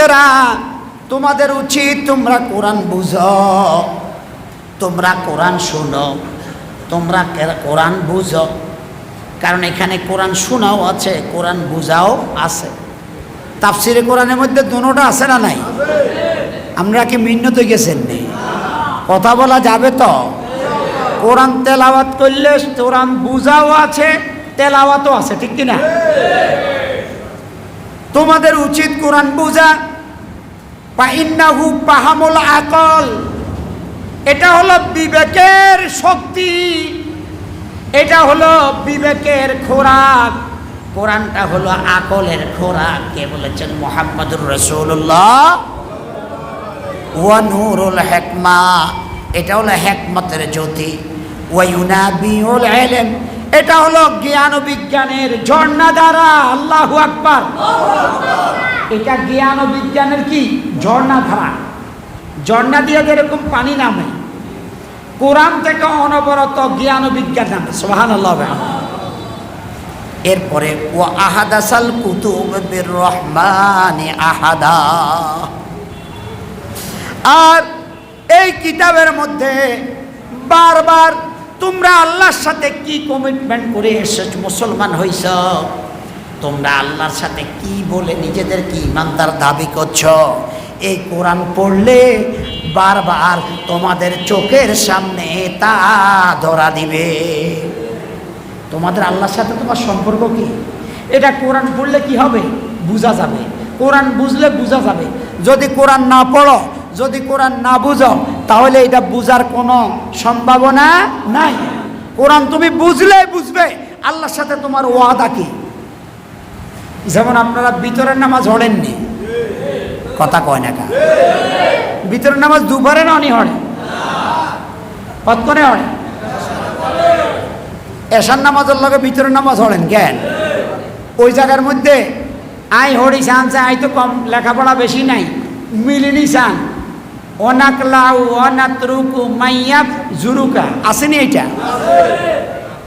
উম্মতেরা তোমাদের উচিত তোমরা কোরআন বুঝো। তোমরা কোরআন শোনো। তোমরা কোরআন বুঝো। কারণ এখানে কোরআন শোনাও আছে, কোরআন বুঝাও আছে। তাফসিরে কোরআনের মধ্যে দুটোটা আছে না নাই? আমরা কি মিন্নত গেছেন নেই কথা বলা যাবে তো? কোরআন তেলাওয়াত করলে কোরআন বুঝাও আছে, তেলাওয়াতও আছে, ঠিক কি না তোমাদের উচিত কোরআন বুঝা পাইন্নাহু পাহামুল আকল এটা হলো বিবেকের শক্তি। এটা হলো বিবেকের খোরাক। কোরআনটা হলো আকলের খোরাক, কে বলেছেন মোহাম্মদুর রসুল্লাহ ওয়া নূরুল হেকমা। এটা হলো হেকমতের জ্যোতি। ওয়াইউনাবিউল ইলম। এটা হলো জ্ঞান বিজ্ঞানের ঝর্ণা দ্বারা আল্লাহু আকবার। এটা জ্ঞান ও বিজ্ঞানের কি? ঝর্ণা ধারা। ঝর্ণা দিয়ে যেরকম পানি নামে, কোরআন থেকে অনবরত জ্ঞান ও বিজ্ঞান নামে সোহান এরপরে ও আহাদাসাল কুতুব বির রহমানি আহাদা। আর এই কিতাবের মধ্যে বারবার তোমরা আল্লাহর সাথে কি কমিটমেন্ট করে এসেছ? মুসলমান হইছ? তোমরা আল্লাহর সাথে কি বলে নিজেদের কি ইমানদার দাবি করছ? এই কোরআন পড়লে বারবার তোমাদের চোখের সামনে তা ধরা দিবে। তোমাদের আল্লাহর সাথে তোমার সম্পর্ক কি? এটা কোরআন পড়লে কি হবে? বোঝা যাবে। কোরআন বুঝলে বোঝা যাবে। যদি কোরআন না পড়ো, যদি কোরআন না বুঝো, তাহলে এটা বুঝার কোনো সম্ভাবনা নাই। কোরআন তুমি বুঝলে বুঝবে। আল্লাহর সাথে তোমার ওয়াদা কি? যেমন আপনারা বিতরের নামাজ হড়েননি। কথা কয় না কা। ভিতরের নামাজ দুবারে না অনি হড়ে? কতক্ষণে হড়ে? এশার নামাজের লগে ভিতরের নামাজ হড়েন জ্ঞান ওই জায়গার মধ্যে আই হরি চান আই তো কম লেখাপড়া বেশি নাই, মিলিনি চান অনাকলাউ অনাত্রুকু মাইয়াব জুরুকা। আসেনি এটা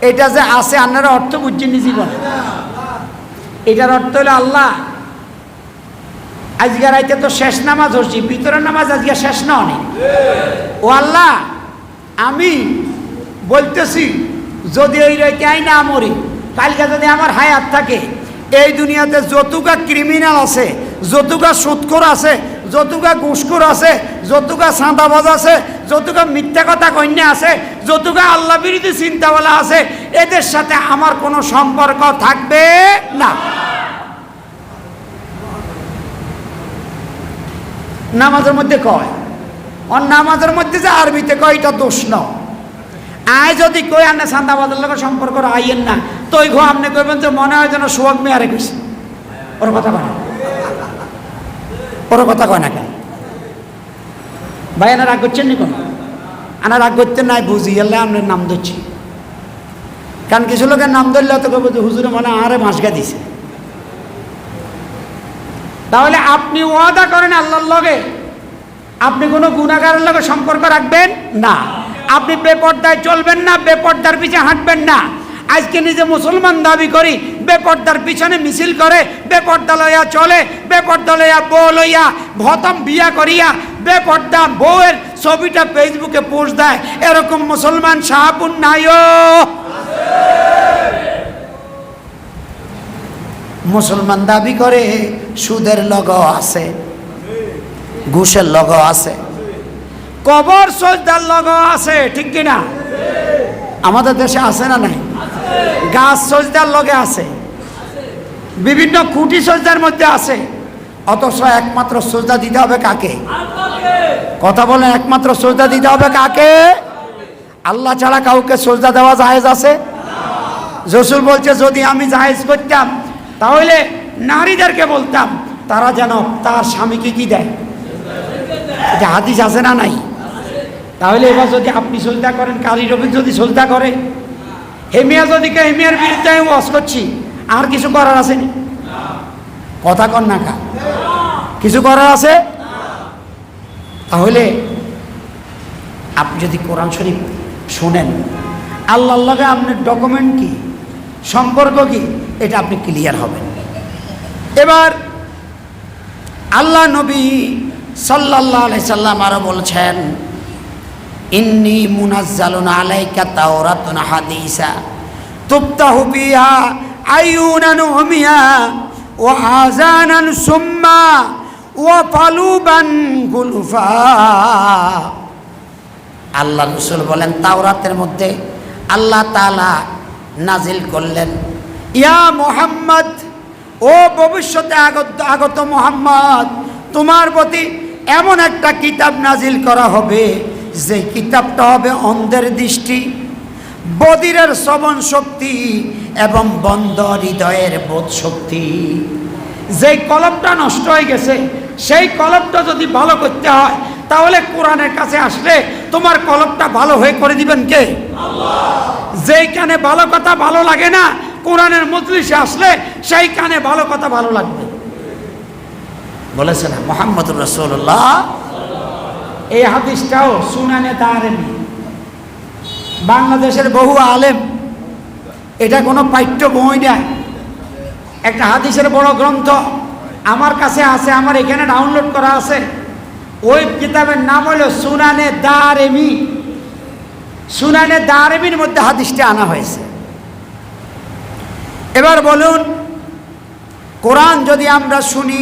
এটা যে আছে আপনারা অর্থ বুঝছেন জীবনে। এটার অর্থ হলো আল্লাহ। আজকে রাইতে তো শেষ নামাজ হচ্ছি, ভিতরের নামাজ আজকে শেষ না অনেক। ও আল্লাহ, আমি বলতেছি, যদি ওই রাইতে আই না মরি, কালকে যদি আমার হায়াত থাকে, এই দুনিয়াতে যতুকা ক্রিমিনাল আছে যতুকা সুৎখর আছে যতুকা ঘুষখোর আছে, যতুকা সাঁদাবাজ আছে, যতুকা মিথ্যা কথা কন্যা আছে, যতুকা আল্লাহ বিরোধী চিন্তাওয়ালা আছে, এদের সাথে আমার কোনো সম্পর্ক থাকবে না। নামাজের মধ্যে কয় অন নামাজের মধ্যে যে আরবিতে কয়, এটা দোষ ন। আয় যদি কই আনে সান্দাবাদের লোকের সম্পর্ক আইয়েন না তৈ ঘো আপনি কইবেন যে মনে হয় যেন সোহাগ মেয়ারে কইছে। ওর কথা কয় না ওর কথা কয় না কেন? ভাই, এনার রাগ করছেন নি কোনো? আনা রাগ করতেন নাই, বুঝি, এলে আপনার নাম ধরছি। কারণ কিছু লোকের নাম ধরলে তো কবে হুজুরে মানে আরে মাসগা দিছে। তাহলে আপনি ওয়াদা করেন আল্লাহর লগে? আপনি কোনো গুণাগারের লগে সম্পর্ক রাখবেন? না। আপনি বেপর্দায় চলবেন না, বেপর্দার পিছে হাঁটবেন না। আজকে নিজে মুসলমান দাবি করি বেপর্দার পিছনে মিছিল করে, বেপর্দা লইয়া চলে, বেপর্দা লইয়া বউ লইয়া ভতম বিয়া করিয়া বেপর্দা বউয়ের ছবিটা ফেসবুকে পোস্ট দেয়। এরকম মুসলমান শাহাপুন নাইও মুসলমান দাবি করে, সুদের লগ আছে, ঘুষের লগ আছে, কবর সজদার লগ আছে, ঠিক কিনা? আমাদের দেশে আছে না নাই? গাছ সজদার লগে আছে। বিভিন্ন খুঁটি সজদার মধ্যে আছে। অথচ একমাত্র সজদা দিতে হবে কাকে? কথা বলেন, একমাত্র সজদা দিতে হবে কাকে? আল্লাহ ছাড়া কাউকে সজদা দেওয়া জায়েজ আছে? রসুল বলছে, যদি আমি জায়েজ করতাম, তাহলে নারীদেরকে বলতাম, তারা যেন তার স্বামীকে কি দেয়? এটা হাদিস আছে না নাই? তাহলে এবার যদি আপনি সজদা করেন কারি রবি যদি সজদা করে হেমিয়া যদি হেমিয়ার বিরুদ্ধে আমি ওয়াজ করছি, আর কিছু করার আছে নি? কথা কর না কা। কিছু করার আছে? তাহলে আপনি যদি কোরআন শরীফ শোনেন, আল্লাহর লগে আপনার ডকুমেন্ট কি, সম্পর্ক কি, এটা আপনি ক্লিয়ার হবেন। এবার আল্লাহ নবী সাল্লাল্লাহু আলাইহি সাল্লাম আরও বলছেন ইন্নি মুনাজ্জালুন আলাইকা তাওরাতুন হাদিসা তুফতাহু বিহা আইয়ুনান উমিয়া ওয়া আযানান সুম্মা ওয়া ফালুবান গুলফা আল্লাহ রসুল বলেন, তাওরাতের মধ্যে আল্লাহ তাআলা নাজিল করলেন। ইয়া মোহাম্মদ, ও ভবিষ্যতে আগত আগত মোহাম্মদ, তোমার প্রতি এমন একটা কিতাব নাজিল করা হবে যে কিতাবটা হবে অন্ধের দৃষ্টি, বদিরের শ্রবণ শক্তি এবং বন্ধ হৃদয়ের বোধ শক্তি। যেই কলমটা নষ্ট হয়ে গেছে, সেই কলমটা যদি ভালো করতে হয়, তাহলে কোরআনের কাছে আসলে তোমার কলমটা ভালো হয়ে করে দিবেন কে? যেই কানে ভালো কথা ভালো লাগে না, কোরআনের মজলিসে আসলে সেই কানে ভালো কথা ভালো লাগবে। বলেছে না, মোহাম্মদুর রসুল্লাহ এই হাদিসটাও সুনানে দাঁড়েনি বাংলাদেশের বহু আলেম এটা কোনো পাঠ্য বই না একটা হাদিসের বড় গ্রন্থ আমার কাছে আছে, আমার এখানে ডাউনলোড করা আছে। ওই কিতাবের নাম হলো সুনানে দারেমি সুনানে দারেমির মধ্যে হাদিসটা আনা হয়েছে। এবার বলুন, কোরআন যদি আমরা শুনি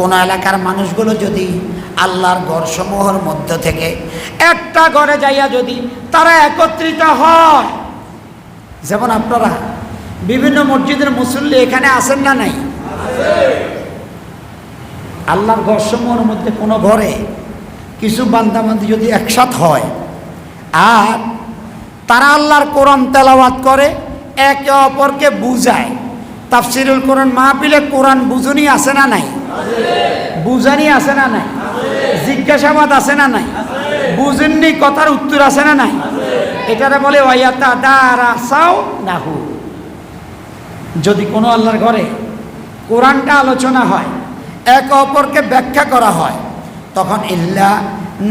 কোন এলাকার মানুষগুলো যদি আল্লাহর ঘরসমূহের মধ্য থেকে একটা ঘরে যাইয়া যদি তারা একত্রিত হয়, যেমন আপনারা বিভিন্ন মসজিদের মুসল্লি এখানে আসেন না নাই? আল্লাহর ঘরসমূহের মধ্যে কোনো ঘরে কিছু বান্দাবান্দি যদি একসাথ হয়, আর তারা আল্লাহর কোরআন তেলাওয়াত করে, একে অপরকে বুঝায়। তাফসিরুল কোরআন মাহফিলে কোরআন বুঝুনি আছে না নাই? বুঝানি আছে না নাই? জিজ্ঞাসাবাদ আছে না নাই? বুঝেননি কথার উত্তর আছে না নাই? এটারে বলে নাহু যদি কোনো আল্লাহর ঘরে কোরআনটা আলোচনা হয়, এক অপরকে ব্যাখ্যা করা হয়, তখন ইল্লা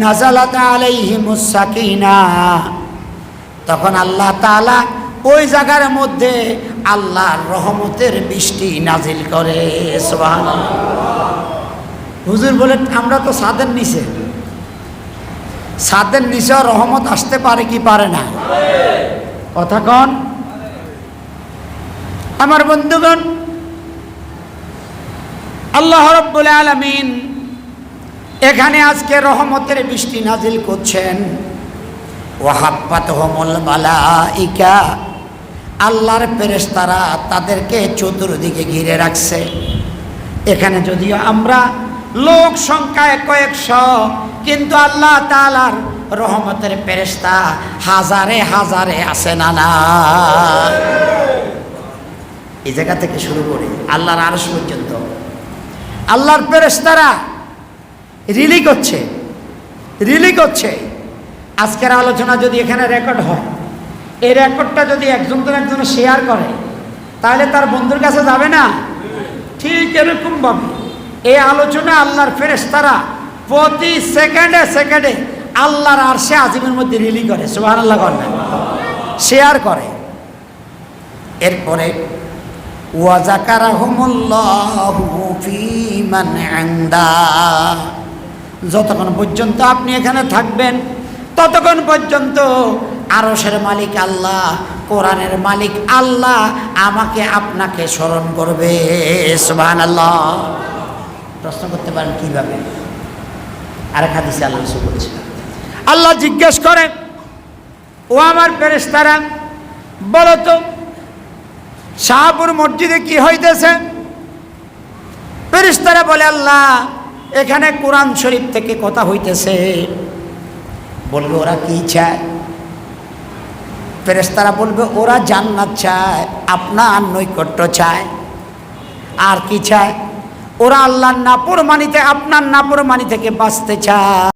নাজালাত আলাইহিমুস সাকিনা। তখন আল্লাহ তাআলা ওই জায়গার মধ্যে আল্লাহর রহমতের বৃষ্টি নাজিল করে, সুবহানাল্লাহ। হুজুর বলে, আমরা তো সাদের নিচে। সাদের নিচে রহমত আসতে পারে কি পারে না? কথা কন। আমার বন্ধুগণ, আল্লাহ রব্বুল আলামিন এখানে আজকে রহমতের বৃষ্টি নাজিল করছেন। ওয়াহাব্বাত হোমল মালাইকা, আল্লাহর ফেরেশতারা তাদেরকে চতুর্দিকে ঘিরে রাখছে। এখানে যদিও আমরা লোক সংখ্যায় কয়েকশো, কিন্তু আল্লাহ তাআলার রহমতের ফেরেশতা হাজারে হাজারে আছে না না? এই জায়গা থেকে শুরু করে আল্লাহর আরশ পর্যন্ত। আল্লাহর ফেরেশতারা রিলি করছে রিলি করছে আজকের আলোচনা যদি এখানে রেকর্ড হয়, এই রেকর্ডটা যদি একজন তো একজন শেয়ার করে, তাহলে তার বন্ধুর কাছে যাবে না? ঠিক এরকমভাবে। এই আলোচনা আল্লাহর ফেরেশতারা প্রতি সেকেন্ডে সেকেন্ডে আল্লাহর আর সে আজিমের মধ্যে রিলি করে সুবাহ আল্লাহ করে শেয়ার করে। এরপরে যতক্ষণ পর্যন্ত আপনি এখানে থাকবেন, ততক্ষণ পর্যন্ত আরসের মালিক আল্লাহ, কোরআনের মালিক আল্লাহ আমাকে আপনাকে স্মরণ করবে, সুবহানাল্লাহ। প্রশ্ন করতে পারেন কীভাবে? আরেক হাদিসে আল্লাহ রসুল বলছে আল্লাহ জিজ্ঞেস করেন, ও আমার ফেরেশতারা, বলো তো শাহপুর মসজিদে কি হইতেছে? ফেরেশতারা বলে, আল্লাহ, এখানে কোরআন শরীফ থেকে কথা হইতেছে। বলবে, ওরা কি চায়? ফেরেশতারা বলবে, ওরা জান্নাত চায়, আপনার নৈকট্য চায়, আর কি চায়? ওরা আল্লাহর নাপরমানিতে আপনার নাপরমানি থেকে বাঁচতে চায়।